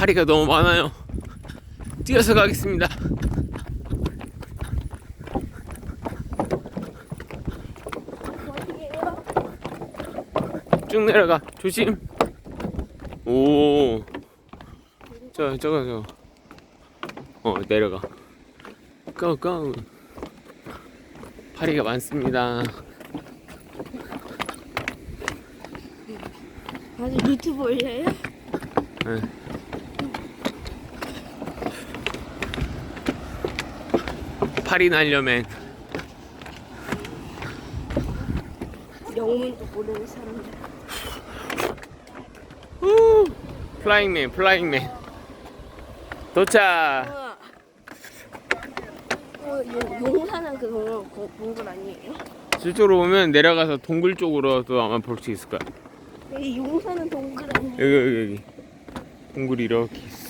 파리가 너무 많아요. 뛰어서 가겠습니다. 쭉 내려가. 조심. 오. 저, 저거, 저거. 어, 내려가. 고, 고. 파리가 많습니다. 아주 유튜브 올려요? 네. 파리 날려맨. 영문도 모르는 사람들. 후. 플라잉맨, 플라잉맨. 도착. 우와. 어, 용, 용사는 그거 그, 몽골 아니에요? 저쪽으로 오면 내려가서 동굴 쪽으로도 아마 볼 수 있을 거야. 여기 용사는 동굴 아니에요? 여기, 여기, 여기. 동굴이 이렇게 있어.